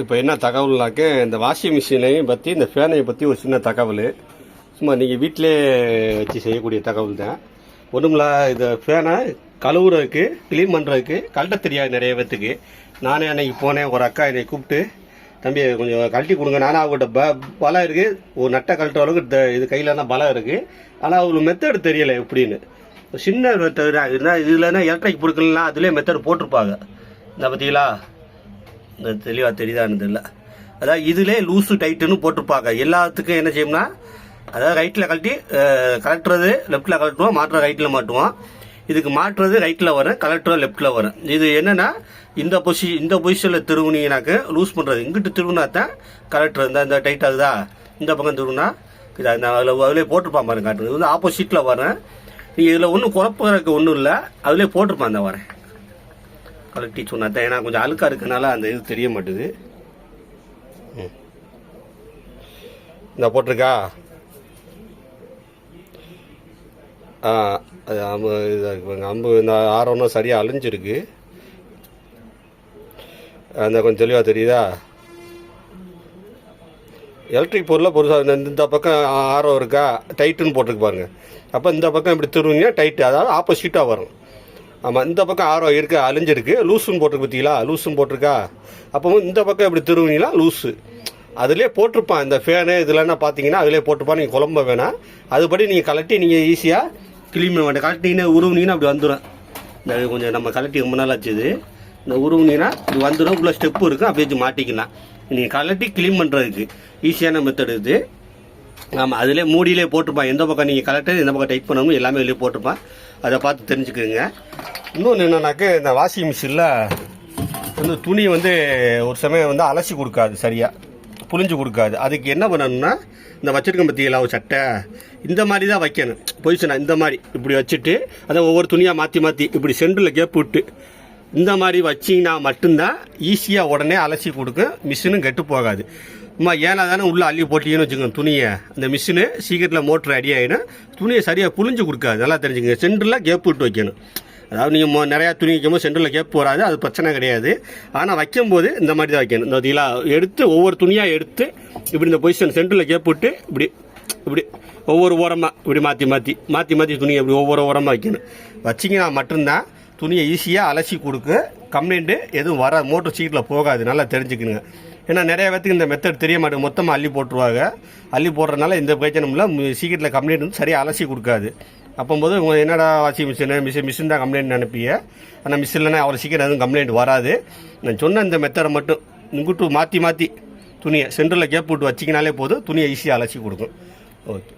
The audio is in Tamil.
இப்போ என்ன தகவல்னாக்க இந்த வாஷிங் மிஷினையும் பற்றி இந்த ஃபேனையை பற்றி ஒரு சின்ன தகவல். சும்மா நீங்கள் வீட்டிலே வச்சு செய்யக்கூடிய தகவல் தான் ஒன்றுமில்ல இந்த ஃபேனை கழுவுறதுக்கு க்ளீன் பண்ணுறதுக்கு கழட்ட தெரியாது நிறைய பேர்த்துக்கு நானே அன்னைக்கு போனேன் ஒரு அக்கா என்னை கூப்பிட்டு தம்பி கொஞ்சம் கழட்டி கொடுங்க. நானும் அவங்ககிட்ட ப பலம் இருக்குது ஒரு நட்டை கழட்ட அளவுக்கு இந்த இது தான் பலம் இருக்குது ஆனால் அவங்களுக்கு மெத்தடு தெரியலை எப்படின்னு. சின்ன மெத்தட் இருந்தா இதுலன்னா எலக்ட்ரிக் பொருட்கள்லாம் அதுலேயே மெத்தடு போட்டிருப்பாங்க. இந்த பார்த்தீங்களா தெளிவாக தெரியுதான்னு தெரியல. அதாவது இதிலே லூஸு டைட்டுன்னு போட்டிருப்பாங்க. எல்லாத்துக்கும் என்ன செய்யும்னா அதாவது ரைட்டில் கழட்டி அஹ், கலட்டுறது லெஃப்ட்டில் கழட்டுவோம் மாட்டுற ரைட்டில் மாட்டுவோம் இதுக்கு மாட்டுறது ரைட்டில் வரும் கலட்டுறது லெஃப்ட்டில் வரும். இது என்னென்னா இந்த பொசி இந்த பொசிஷனில் திருவுனீங்கனாக்க லூஸ் பண்ணுறது இங்கிட்டு திருவுனா தான் கலெக்டர் இந்த இந்த டைட் ஆகுதா? இந்த பக்கம் திருவுனா இது அந்த அதில் அதிலே போட்டிருப்பான் பாருங்க காட்டுறது. இது வந்து ஆப்போசிட்டில் வரேன் நீங்கள் இதில் ஒன்றும் குழப்பறதுக்கு ஒன்றும் இல்லை. அதிலே போட்டிருப்பான் அந்த வரேன் கலட்டி சொன்னா தான் ஏன்னா கொஞ்சம் அழுக்கா இருக்கனால அந்த இது தெரிய மாட்டுது. ம். இந்த போட்டிருக்கா? ஆ அது அம்பு இதாக இருக்கு அம்பு இந்த ஆரம்னா சரியாக அழிஞ்சிருக்கு. அந்த கொஞ்சம் தெளிவாக தெரியுதா? எலக்ட்ரிக் பொருளாக பொருசாக இந்த இந்த பக்கம் ஆரோ இருக்கா? டைட்டுன்னு போட்டிருக்கு பாருங்க. அப்போ இந்த பக்கம் இப்படி திருவிங்க டைட்டு அதாவது ஆப்போசிட்டாக வரும். ஆமாம் இந்த பக்கம் ஆரோ இருக்குது அழிஞ்சிருக்கு. லூஸுன்னு போட்டிருக்கு பார்த்தீங்களா லூஸுன்னு போட்டிருக்கா? அப்போ இந்த பக்கம் இப்படி திருவிங்களா லூஸு அதிலே போட்டிருப்பான். இந்த ஃபேனு இதெல்லாம் பார்த்தீங்கன்னா அதிலே போட்டிருப்பான். நீங்கள் குழம்ப வேணாம். அதுபடி நீங்கள் கலட்டி நீங்கள் ஈஸியாக கிளீன் பண்ண வேண்டாம். கலட்டிங்கன்னா உருவுனீங்கன்னா அப்படி வந்துடும் இந்த கொஞ்சம் நம்ம கலட்டி ரொம்ப நாள் ஆச்சு இது. இந்த உருவுனீங்கன்னா இது வந்துடும் உள்ள ஸ்டெப்பு இருக்கும் அப்படியே வச்சு மாட்டிக்கலாம். நீங்கள் கலட்டி க்ளீன் பண்ணுறதுக்கு ஈஸியான மெத்தட் இது. ஆமாம் அதிலே மூடியிலே போட்டிருப்பான். எந்த பக்கம் நீங்கள் கலெக்டர் எந்த பக்கம் டைப் பண்ணணும் எல்லாமே வெளியே போட்டிருப்பான். அதை பார்த்து தெரிஞ்சுக்கிறீங்க இன்னொன்று என்னன்னாக்க இந்த வாஷிங் மிஷினில் வந்து துணி வந்து ஒரு சமயம் வந்து அலசி கொடுக்காது சரியாக புளிஞ்சு கொடுக்காது. அதுக்கு என்ன பண்ணணும்னா இந்த வச்சிருக்க பற்றியெல்லாம் ஒரு சட்டை. இந்த மாதிரி தான் வைக்கணும் பொசிஷனாக இந்த மாதிரி. இப்படி வச்சுட்டு அதை ஒவ்வொரு துணியாக மாற்றி மாற்றி இப்படி சென்டரில் கேப் விட்டு இந்த மாதிரி வச்சிங்கன்னா மட்டும்தான் ஈஸியாக உடனே அலசி கொடுக்கும் மிஷினும் கெட்டு போகாது. அம்மா ஏன்னா தானே உள்ளே அள்ளி போட்டீங்கன்னு வச்சுக்கோங்க துணியை. அந்த மிஷினு சீக்கிரத்தில் மோட்ரு அடி ஆகிடும் துணியை சரியாக புளிஞ்சு கொடுக்காது. நல்லா தெரிஞ்சுங்க சென்டரில் கேப் விட்டு வைக்கணும். அதாவது நீங்கள் மொ நிறையா துணி வைக்கும்போது சென்டரில் கேப் வராது அது பிரச்சனை கிடையாது. ஆனால் வைக்கும்போது இந்த மாதிரி தான் வைக்கணும். இந்த இதெல்லாம் எடுத்து ஒவ்வொரு துணியாக எடுத்து இப்படி இந்த பொசிஷன் சென்டரில் கேப் விட்டு இப்படி இப்படி ஒவ்வொரு ஓரமாக இப்படி மாற்றி மாற்றி மாற்றி மாற்றி துணியை இப்படி ஒவ்வொரு ஓரமாக வைக்கணும். வச்சிங்கன்னா மட்டும்தான் துணியை ஈஸியாக அலசி கொடுக்க கம்ப்ளைண்ட்டு எதுவும் வர மோட்டர் சீட்டில் போகாது. நல்லா தெரிஞ்சுக்கணுங்க ஏன்னா நிறைய பேத்துக்கு இந்த மெத்தட் தெரிய மாட்டேங்குது. மொத்தமாக அள்ளி போட்டுருவாங்க. அள்ளி போடுறதுனால இந்த பிரச்சனை இல்லை. சீக்கிரத்தில் கம்ப்ளைண்ட் வந்து சரியாக அலசி கொடுக்காது. அப்போம்போது உங்கள் என்னடா வாஷிங் மிஷின் மிஷின் மிஷின் தான் கம்ப்ளைண்ட் அனுப்பிய. ஆனால் மிஷின் இல்லைன்னா அவ்வளோ சீக்கிரம் எதுவும் கம்ப்ளைண்ட் வராது. நான் சொன்ன இந்த மெத்தடை மட்டும் இங்குட்டு மாற்றி மாற்றி துணியை சென்டரில் கேப் போட்டு வச்சிங்கனாலே போதும். துணியை ஈஸியாக அலசி கொடுக்கும். ஓகே